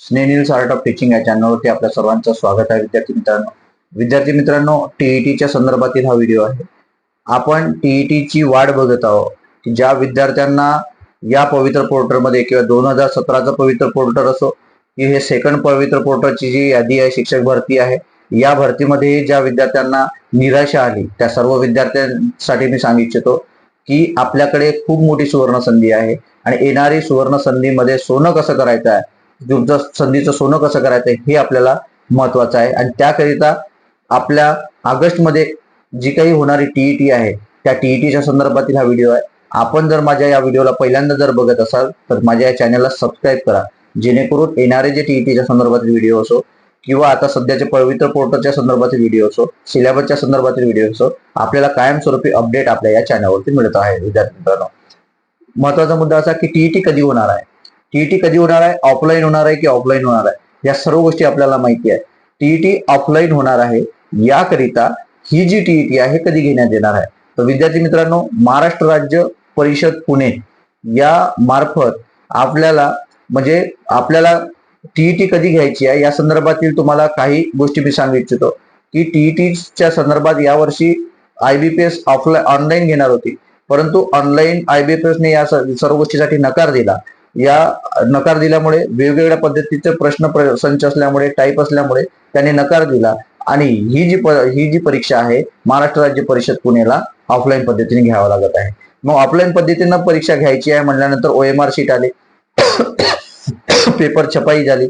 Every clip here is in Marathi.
स्नेनिल्स आर्ट ऑफ टीचिंग या चॅनलवरती आपल्या सर्वांचं स्वागत आहे विद्यार्थी मित्रांनो. विद्यार्थी मित्रांनो टीईटीच्या संदर्भातील हा व्हिडिओ आहे. आपण टीईटीची वाट बघत आहोत की ज्या विद्यार्थ्यांना या पवित्र पोर्टलमध्ये किंवा दोन हजार सतराचं पवित्र पोर्टल असो की हे सेकंड पवित्र पोर्टलची जी यादी आहे शिक्षक भरती आहे या भरतीमध्ये ज्या विद्यार्थ्यांना निराशा आली त्या सर्व विद्यार्थ्यांसाठी मी सांगू इच्छितो की आपल्याकडे खूप मोठी सुवर्ण संधी आहे. आणि येणारी सुवर्ण संधीमध्ये सोनं कसं करायचं आहे युद्ध संधीचं सोनं कसं करायचं हे आपल्याला महत्वाचं आहे. आणि त्याकरिता आपल्या ऑगस्टमध्ये जी काही होणारी टीईटी आहे त्या टीईटीच्या संदर्भातील हा व्हिडिओ आहे. आपण जर माझ्या या व्हिडिओला पहिल्यांदा जर बघत असाल तर माझ्या या चॅनलला सबस्क्राईब करा. जेणेकरून येणारे जे टीईटीच्या संदर्भातील व्हिडिओ असो किंवा आता सध्याचे पवित्र पोर्टलच्या संदर्भातील व्हिडिओ असो सिलेबसच्या संदर्भातील व्हिडिओ असो आपल्याला कायमस्वरूपी अपडेट आपल्या या चॅनलवरती मिळत आहे. विद्यार्थी मित्रांनो महत्त्वाचा मुद्दा असा की टीईटी कधी होणार आहे? टीईटी कधी होणार आहे? ऑफलाईन होणार आहे की ऑफलाईन होणार आहे? या सर्व गोष्टी आपल्याला माहिती आहे. टीईटी ऑफलाईन होणार आहे. याकरिता ही जी टीईटी आहे कधी घेण्यात येणार आहे? तर विद्यार्थी मित्रांनो महाराष्ट्र राज्य परिषद पुणे या मार्फत आपल्याला म्हणजे आपल्याला टीईटी कधी घ्यायची आहे? या संदर्भातील तुम्हाला काही गोष्टी मी सांगू इच्छितो. की टीईटीच्या संदर्भात यावर्षी आयबीपीएस ऑफलाईन ऑनलाईन घेणार होती. परंतु ऑनलाईन आयबीपीएसने या सर्व गोष्टीसाठी नकार दिला. या नकार दिल्यामुळे वेगवेगळ्या पद्धतीचे प्रश्न संच असल्यामुळे टाईप असल्यामुळे त्यांनी नकार दिला. आणि ही जी ही जी परीक्षा आहे महाराष्ट्र राज्य परिषद पुणेला ऑफलाईन पद्धतीने घ्यावं लागत आहे. मग ऑफलाईन पद्धतीनं परीक्षा घ्यायची आहे म्हटल्यानंतर ओएमआर शीट आले. पेपर छपाई झाली.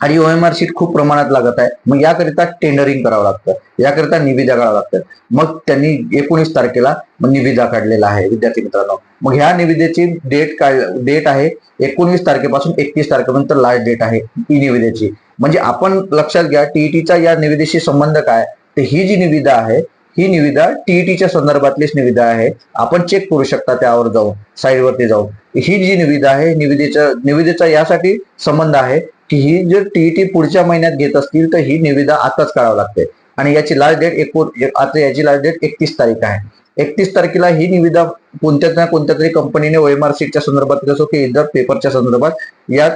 आणि ओएमआर शीट खूप प्रमाणात लागत आहे. मग याकरिता टेंडरिंग करावं लागतं. याकरिता निविदा काढावं लागतं मग त्यांनी एकोणीस तारखेला मग निविदा काढलेला आहे विद्यार्थी मित्रांनो. मग ह्या निविदेची डेट काय डेट आहे? एकोणवीस तारखेपासून एकतीस तारखेपर्यंत लास्ट डेट आहे ई निविदेची. म्हणजे आपण लक्षात घ्या टीईटीचा या निविदेशी संबंध काय? तर ही जी निविदा आहे ही निविदा टीईटीच्या संदर्भातलीच निविदा आहे. आपण चेक करू शकता त्यावर जाऊन साईडवरती जाऊन. ही जी निविदा आहे निविदेच्या निविदेचा यासाठी संबंध आहे. ही जर टीईटी पुढच्या महिन्यात घेत असतील तर ही निविदा आताच काढावं लागते. आणि याची लास्ट डेट एकूण आता याची लास्ट डेट एकतीस तारीख आहे. एकतीस तारखेला ही निविदा कोणत्या ना कोणत्या तरी कंपनीने ओएमआर सीटच्या संदर्भात असो की इतर पेपरच्या संदर्भात यात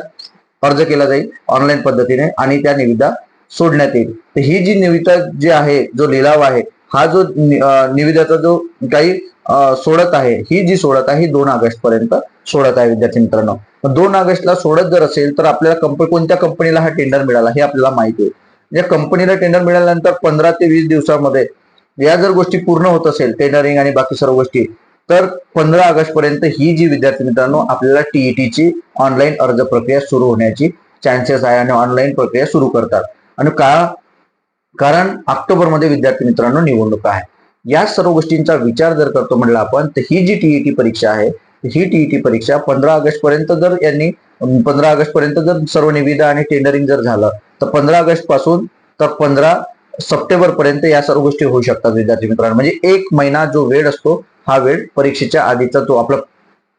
अर्ज केला जाईल ऑनलाईन पद्धतीने आणि त्या निविदा सोडण्यात येईल. तर ही जी निविदा जी आहे जो लिलाव आहे हा जो निविदाचा जो काही सोडत आहे. ही जी सोडत आहे ही दोन ऑगस्ट पर्यंत सोडत आहे विद्यार्थी मित्रांनो. दोन ऑगस्टला सोडत जर असेल तर आपल्याला कंपनी कोणत्या कंपनीला हा टेंडर मिळाला हे आपल्याला माहिती आहे. या कंपनीला टेंडर मिळाल्यानंतर पंधरा ते वीस दिवसामध्ये या जर गोष्टी पूर्ण होत असेल टेंडरिंग आणि बाकी सर्व गोष्टी तर पंधरा ऑगस्ट पर्यंत ही जी विद्यार्थी मित्रांनो आपल्याला टीईटीची ऑनलाईन अर्ज प्रक्रिया सुरू होण्याची चान्सेस आहे आणि ऑनलाईन प्रक्रिया सुरू करतात. आणि का कारण ऑक्टोबरमध्ये विद्यार्थी मित्रांनो निवडणूक आहे. या सर्व गोष्टींचा विचार जर करतो म्हणलं आपण तर ही जी टीईटी परीक्षा आहे ही टीईटी परीक्षा पंधरा ऑगस्ट पर्यंत जर यांनी पंधरा ऑगस्ट पर्यंत जर सर्व निविदा आणि टेंडरिंग जर झालं तर पंधरा ऑगस्टपासून तर पंधरा सप्टेंबर पर्यंत या सर्व गोष्टी होऊ शकतात विद्यार्थी मित्रांनो. म्हणजे एक महिना जो वेळ असतो हा वेळ परीक्षेच्या आधीचा तो आपला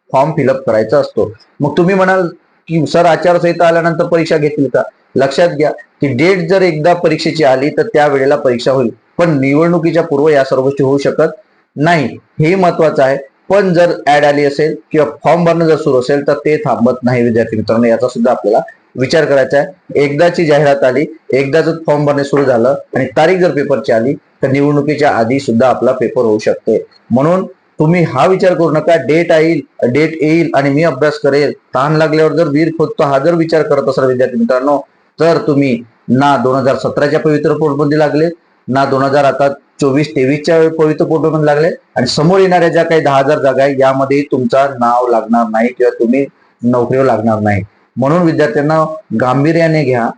फॉर्म फिलअप करायचा असतो. मग तुम्ही म्हणाल की सर आचारसंहिता आल्यानंतर परीक्षा घेतील का? लक्षात घ्या की डेट जर एकदा परीक्षेची आली तर त्या वेळेला परीक्षा होईल. पण निवडणुकीच्या पूर्व या सर्व गोष्टी होऊ शकत नाही. हे महत्वाचं आहे. पण जर ऍड आली असेल किंवा फॉर्म भरणं जर सुरू असेल तर ते थांबत नाही विद्यार्थी मित्रांनो. याचा सुद्धा आपल्याला विचार करायचा आहे. एकदाची जाहिरात आली एकदा जर फॉर्म भरणे सुरू झालं आणि तारीख जर पेपरची आली तर निवडणुकीच्या आधी सुद्धा आपला पेपर होऊ शकते. म्हणून तुम्ही हा विचार करू नका. डेट येईल डेट येईल आणि मी अभ्यास करेल. तहान लागल्यावर जर वीर खोदतो हा जर विचार करत असाल विद्यार्थी मित्रांनो तर तुम्ही ना दोन हजार सतराच्या पवित्र पोर्टमध्ये लागले ना दोन हजार आता चोवीस तेवीसच्या पवित्र पोर्टमध्ये लागले आणि समोर येणाऱ्या ज्या काही दहा हजार जागा आहे यामध्ये तुमचा नाव लागणार नाही किंवा तुम्ही नोकरीवर लागणार नाही. म्हणून विद्यार्थ्यांना गांभीर्याने घ्या.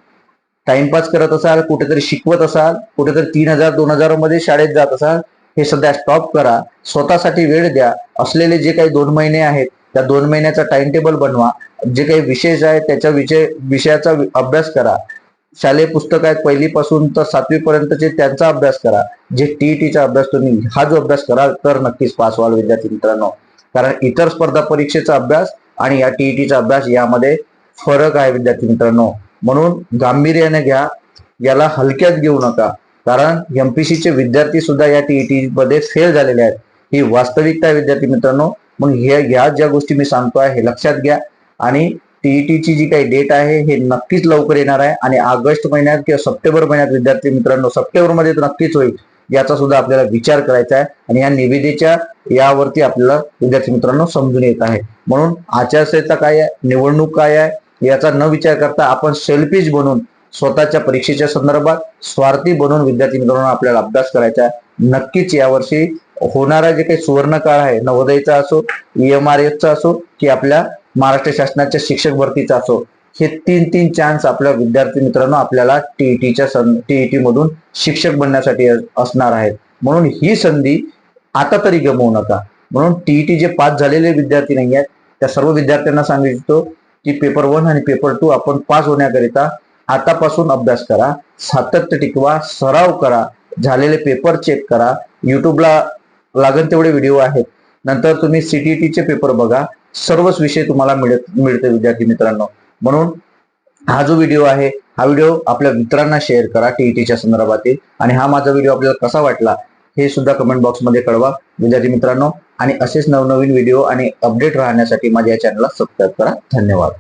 टाइमपास करत असाल कुठेतरी शिकवत असाल कुठेतरी तीन हजार दोन हजारमध्ये शाळेत जात असाल हे सध्या स्टॉप करा. स्वतःसाठी वेळ द्या. असलेले जे काही दोन महिने आहेत त्या दोन महिन्याचा टाइम टेबल बनवा. जे काही विशेष आहे त्याच्या विषय विषयाचा अभ्यास करा. शालेय पुस्तक आहेत पहिलीपासून तर सातवी पर्यंतचे त्यांचा अभ्यास करा. जे टीईटीचा अभ्यास तुम्ही हा जो अभ्यास कराल तर नक्कीच पास व्हाल विद्यार्थी मित्रांनो. कारण इतर स्पर्धा परीक्षेचा अभ्यास आणि या टीईटीचा अभ्यास यामध्ये फरक आहे विद्यार्थी मित्रांनो. म्हणून गांभीर्याने घ्या. याला हलक्यात घेऊ नका. कारण एमपीसी चे विद्यार्थी सुद्धा या टीईटी मध्ये फेल झालेले आहेत. ही वास्तविकता आहे विद्यार्थी मित्रांनो. मग हे ह्या ज्या गोष्टी मी सांगतोय हे लक्षात घ्या. आणि टीईटीची जी काही डेट आहे हे नक्कीच लवकर येणार आहे. आणि ऑगस्ट महिन्यात किंवा सप्टेंबर महिन्यात विद्यार्थी मित्रांनो सप्टेंबरमध्ये तर नक्कीच होईल. याचा सुद्धा आपल्याला विचार करायचा आहे. आणि या निविदेच्या यावरती आपल्याला विद्यार्थी मित्रांनो समजून येत आहे. म्हणून आचारसंहिता काय आहे? निवडणूक काय आहे? याचा न विचार करता आपण सेल्फिश बनून स्वतःच्या परीक्षेच्या संदर्भात स्वार्थी बनून विद्यार्थी मित्रांनो आपल्याला अभ्यास करायचा आहे. नक्कीच यावर्षी होणारा जे काही सुवर्ण काळ आहे नवोदयचा असो एम आर चा असो की आपल्या महाराष्ट्र शासनाच्या शिक्षक भरतीचा असो हे तीन तीन चान्स आपल्या विद्यार्थी मित्रांनो आपल्याला टीईटीच्या टीईटी मधून शिक्षक बनण्यासाठी असणार आहेत. म्हणून ही संधी आता तरी गमवू नका. म्हणून टीईटी जे पास झालेले विद्यार्थी नाही आहेत त्या सर्व विद्यार्थ्यांना सांगू इच्छितो की पेपर वन आणि पेपर टू आपण पास होण्याकरिता आतापासून अभ्यास करा सातत्य टिकवा सराव करा झालेले पेपर चेक करा युट्यूबला लागेल तेवढे व्हिडिओ आहेत. नंतर तुम्ही सीटीईटीचे पेपर बघा. सर्वच विषय तुम्हाला मिळत मिळते विद्यार्थी मित्रांनो. म्हणून हा जो व्हिडिओ आहे हा व्हिडिओ आपल्या मित्रांना शेअर करा टीईटीच्या संदर्भातील. आणि हा माझा व्हिडिओ आपल्याला कसा वाटला हे सुद्धा कमेंट बॉक्समध्ये कळवा. विद्यार्थी मित्रांनो आणि असेच नवनवीन व्हिडिओ आणि अपडेट राहण्यासाठी माझ्या या चॅनलला सबस्क्राईब करा. धन्यवाद.